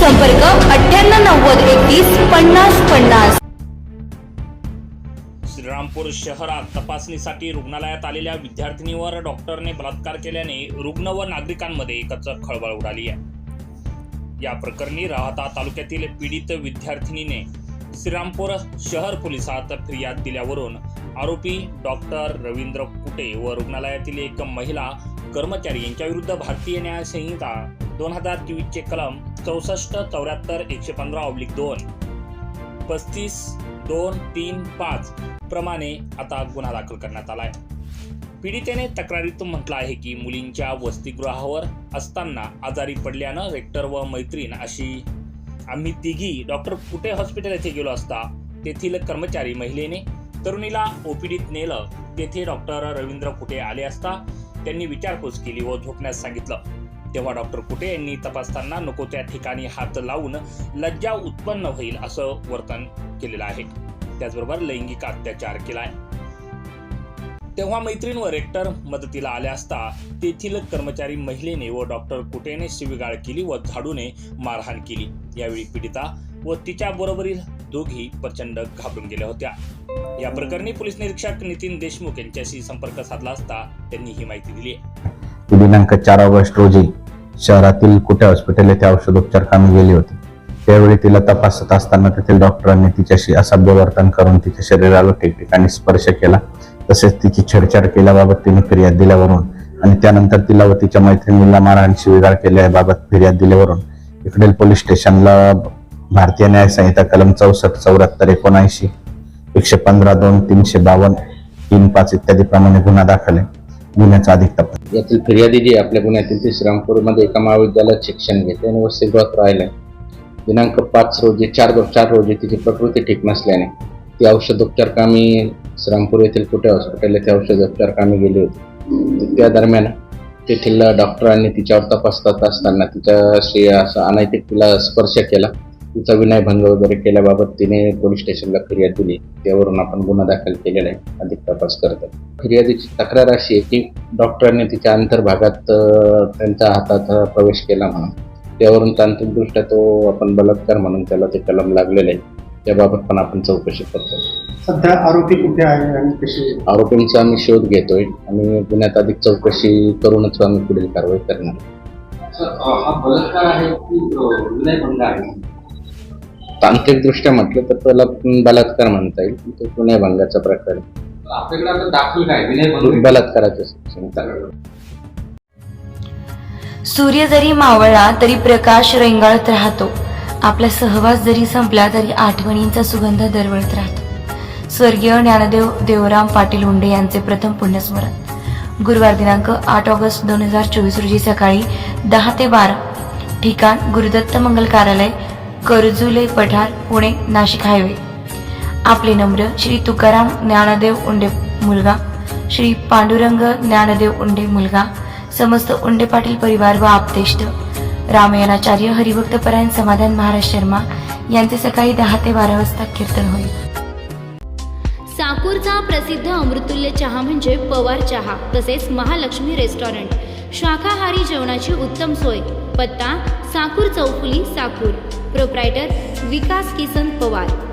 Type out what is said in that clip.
संपर्क अठ्ठ्याण्णव नव्वद एकतीस पन्नास पन्नास. श्रीरामपूर शहरात तपासणीसाठी रुग्णालयात आलेल्या विद्यार्थिनीवर डॉक्टरने बलात्कार केल्याने रुग्ण व नागरिकांमध्ये एकच खळबळ उडाली आहे. या प्रकरणी राहता तालुक्यातील पीडित विद्यार्थिनीने श्रीरामपूर शहर पोलिसात फिर्याद दिल्यावरून आरोपी डॉक्टर रवींद्र कुटे व रुग्णालयातील एक महिला कर्मचारी यांच्या विरुद्ध भारतीय न्याय संहिता दोन हजार तेवीसचे कलम चौसष्ट चौऱ्याहत्तर एकशे पंधरा ऑब्लिक दोन. पस्तीस दोन तीन पाच प्रमाणे आता गुन्हा दाखल करण्यात आलाय. पीडितेने तक्रारीतून म्हटलं आहे की मुलींच्या वसतिगृहावर असताना आजारी पडल्यानं रेक्टर व मैत्रीण अशी आम्ही तिघी डॉक्टर कुटे हॉस्पिटल येथे गेलो असता तेथील कर्मचारी महिलेने तरुणीला ओपीडीत नेलं. तेथे डॉक्टर रवींद्र कुटे आले असता त्यांनी विचारपूस केली व झोपण्यास सांगितलं. तेव्हा डॉक्टर कुटे यांनी तपासताना नको त्या ठिकाणी हात लावून लज्जा उत्पन्न होईल असं वर्तन केलेलं आहे. त्याचबरोबर लैंगिक अत्याचार केलाय. तेव्हा मैत्रीण व रेक्टर मदतीला आल्या असता तेथील कर्मचारी महिलेने व डॉक्टर कुटेने शिवीगाळ केली व झाडूने मारहाण केली. यावेळी पीडिता व तिच्या बरोबरील दोघी प्रचंड घाबरून गेल्या होत्या. या प्रकरणी पोलीस निरीक्षक नितीन देशमुख यांच्याशी संपर्क साधला असता त्यांनी ही माहिती दिली आहे. दिनांक चार ऑगस्ट रोजी शहरातील कुठे हॉस्पिटल येथे औषधोपचार कामी गेली होती. त्यावेळी तिला तपासत असताना तेथील डॉक्टरांनी तिच्याशी असभ्य वर्तन करून तिच्या शरीराला ठिकठिकाणी स्पर्श केला. तसेच तिची छेडछाड केल्याबाबत तिने फिर्याद दिल्यावरून आणि त्यानंतर तिला व तिच्या मैत्रिणीला मारहाण शिवीगाळ केल्याबाबत फिर्याद दिल्यावरून इकडील पोलीस स्टेशनला भारतीय न्याय संहिता कलम चौसष्ट चौऱ्याहत्तर एकोणऐंशी एकशे पंधरा दोन तीनशे बावन्न तीन पाच इत्यादी प्रमाणे गुन्हा दाखल आहे. गुन्ह्याचा अधिक तपास. यातील फिर्यादी जी आपल्या पुण्यातील ते श्रीरामपूरमध्ये एका महाविद्यालयात शिक्षण घेते आणि वसतिगृहात राहिले. दिनांक पाच रोजी चार दो चार रोजी तिची प्रकृती ठीक नसल्याने ती औषधोपचार कामी श्रीरामपूर येथील कुठे हॉस्पिटल येथे औषधोपचार कामी गेली होती. त्या दरम्यान तेथील डॉक्टरांनी तिच्यावर तपासतात असताना तिच्याशी असा अनैतिक तिला स्पर्श केला. तिचा विनयभंग वगैरे केल्याबाबत तिने पोलीस स्टेशनला फिर्याद दिली. त्यावरून आपण गुन्हा दाखल केलेला आहे. अधिक तपास करत आहे फिर्यादीची तक्रार अशी आहे की डॉक्टरांनी तिच्या अंतर्भागात त्यांच्या हातात प्रवेश केला म्हणून. त्यावरून तांत्रिकदृष्ट्या तो आपण बलात्कार म्हणून त्याला ते कलम लागलेले आहे. त्याबाबत पण आपण चौकशी करतो. सध्या आरोपी कुठे आहे आणि कसे आरोपींचा आम्ही शोध घेतोय. आणि गुन्ह्यात अधिक चौकशी करूनच आम्ही पुढील कारवाई करणार. हा बलात्कार आहे की विनयभंग आहे? तांत्रिकदृष्ट्या म्हटलं तर त्याला बलात्कार म्हणता येईल. तो गुन्हेभंगाचा प्रकार आहे. आपल्याकडे आता दाखल काय? विनयभंग बलात्काराचं शिक्षण चालू आहे. सूर्य जरी मावळला तरी प्रकाश रेंगाळत राहतो. आपला सहवास जरी संपला तरी आठवणींचा सुगंध दरवळत राहतो. स्वर्गीय ज्ञानदेव देवराम पाटील हुंडे यांचे प्रथम पुण्यस्मरण. गुरुवार दिनांक आठ ऑगस्ट दोन हजार चोवीस रोजी सकाळी दहा ते बारा ठिकाण गुरुदत्त मंगल कार्यालय करजुले पठार पुणे नाशिक हायवे. आपले नम्र श्री तुकाराम ज्ञानदेव उंडे मुलगा श्री पांडुरंग ज्ञानदेव उंडे मुलगा समस्त उंडे पाटील परिवार व आपतेष्ट रामायणाचार्य हरिभक्तपरायण समाधान महाराज शर्मा यांचे सकाळी दहा ते बारा वाजता कीर्तन होईल. साकूरचा प्रसिद्ध अमृतुल्य चहा म्हणजे पवार चहा तसेच महालक्ष्मी रेस्टॉरंट. शाकाहारी जेवणाची उत्तम सोय. पत्ता साकूर चौफुली साकूर. प्रोप्रायटर विकास किसन पवार.